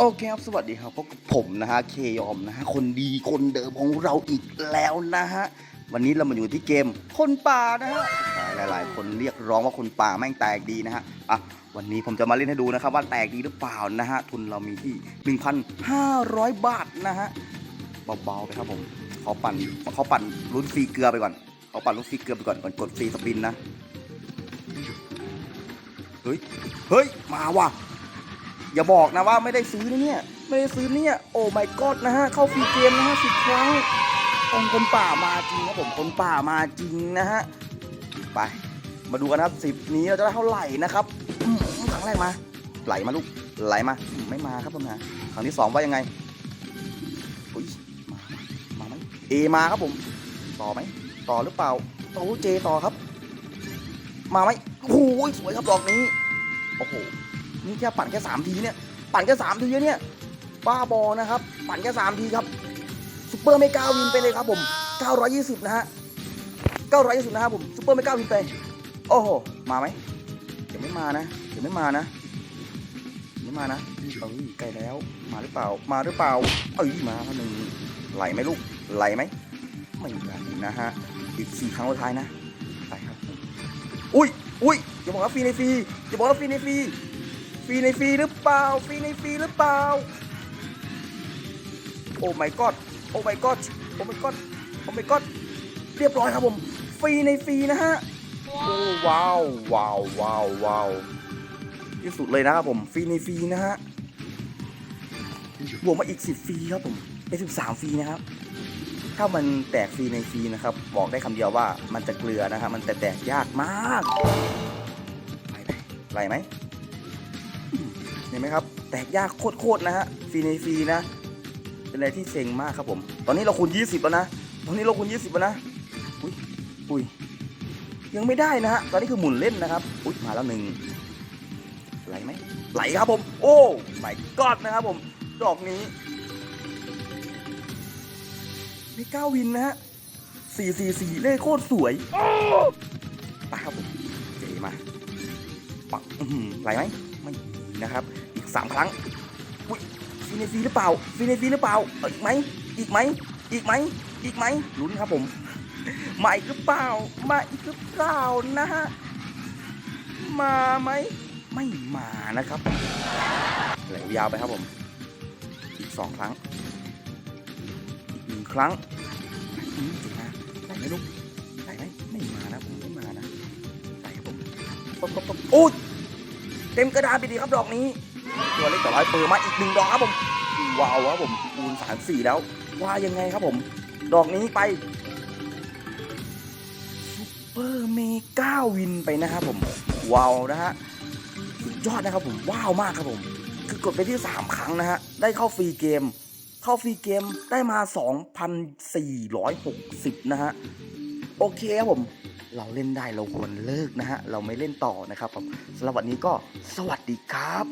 โอเคครับ สวัสดีครับพบกับผมนะฮะ เคยอมนะฮะ คนดีคนเดิมของเราอีกแล้วนะฮะ วันนี้เรามาอยู่ที่เกมคนป่านะฮะ หลายๆ คนเรียกร้องว่าคนป่าแม่งแตกดีนะฮะ อะ วันนี้ผมจะมาเล่นให้ดูนะครับ ว่าแตกดีหรือเปล่านะฮะ ทุนเรามีที่ 1,500 บาทนะฮะ เบาๆไปครับผมเขาปั่นเขาปั่นลุ้นฟรีเกลือไปก่อนเขาปั่นลุ้นฟรีเกลือไปก่อนก่อนกดฟรีสปินนะ เฮ้ย เฮ้ย มาว่ะ อย่าบอกนะว่าไม่ได้ซื้อนะเนี่ย ไม่ได้ซื้อเนี่ย โอ้ my god นะฮะ เข้าฟรีเกมนะฮะสิบครั้งองคนป่ามาจริงครับผมคนป่ามาจริงนะฮะ ไป มาดูกันนะครับสิบนี้เราจะได้เท่าไหร่นะครับครั้งแรกมา ไหลมาลูก ไหลมา ไม่มาครับผมนะครั้งที่สองว่ายังไงอุ้ยมามาไหมเอมาครับผม ต่อไหม ต่อหรือเปล่าโอ้เจต่อครับ มาไหมโอ้โหสวยครับดอกนี้ โอ้โห นี่แค่ปั่นแค่สามทีเนี่ย ปั่นแค่สามทีเนี่ย บ้าบอนะครับ ปั่นแค่สามทีครับซุปเปอร์ไม่ก้าวินไปเลยครับผม920นะฮะ920นะครับผมซุปเปอร์ไม่ก้าวินไป โอ้โห มาไหมเดี๋ยวไม่มานะ เดี๋ยวไม่มานะเดี๋ยวไม่มานะเอ้ยใกล้แล้ว มาหรือเปล่า มาหรือเปล่า เอ้ยมาหนึ่งไหลไหมลูก ไหลไหมไม่ไหลนะฮะ อีกสี่ครั้งสุดท้ายนะ ไปครับ อุ้ยอุ้ยอย่าบอกว่าฟรีในฟรีอย่าบอกว่าฟรีในฟรี ฟรีในฟรีหรือเปล่าฟรีในฟรีหรือเปล่า โอ้ my god โอ้ my god โอ้ my god โอ้ my god เรียบร้อยครับผม ฟรีในฟรีนะฮะ โอ้ว้าวว้าวว้าวว้าวที่สุดเลยนะครับผม ฟรีในฟรีนะฮะ บวกมาอีก 10ฟรีครับผมเป็น13ฟรีนะครับ ถ้ามันแตกฟรีในฟรีนะครับ บอกได้คำเดียวว่ามันจะเกลือนะครับ มันแต่แตกยากมาก ไหลไหมไหลไหม เห็นไหมครับ แตกยากโคตรๆนะฮะฟรีในฟรีนะ เป็นอะไรที่เซ็งมากครับผม ตอนนี้เราคูณ 20 แล้วนะ ตอนนี้เราคูณ 20 แล้วนะ อุ้ยอุ้ยยังไม่ได้นะฮะ ตอนนี้คือหมุนเล่นนะครับ อุ้ยมาแล้วหนึ่งไหลไหมไหลครับผม โอ้ไม่กอดนะครับผม ดอกนี้ไม่ก้าวินนะฮะสี่สี่สี่เลขโคตรสวยไปครับผมเจมาปักไหลไหม นะครับ อีกสามครั้งอุ้ยฟีเนฟีหรือเปล่าฟีเนฟีหรือเปล่าอีกไหมอีกไหมอีกไหมอีกไหมลุ้นครับผมมาอีกหรือเปล่ามาอีกหรือเปล่านะฮะมาไหมไม่มานะครับไหลยาวไปครับผม อีกสองครั้งอีกหนึ่งครั้งอืมจุดนะไหลไหมลูกไหลไหมไม่มานะผมไม่มานะไหลครับผมป๊บป๊บป๊บโอ้ย เต็มกระดานไปดีครับดอกนี้ ตัวเล็กต่อร้อยเปิดมาอีกหนึ่งดอกครับผมว้าวครับผมคูณสามสี่แล้ว ว่ายังไงครับผม ดอกนี้ไปซุปเปอร์เมกาวินไปนะครับผมว้าวนะฮะสุดยอดนะครับผมว้าวมากครับผม คือกดไปที่ 3 ครั้งนะฮะได้เข้าฟรีเกม เข้าฟรีเกมได้มา 2,460 นะฮะ โอเคครับผม เราเล่นได้เราควรเลิกนะฮะเราไม่เล่นต่อนะครับผมสำหรับวันนี้ก็สวัสดีครับ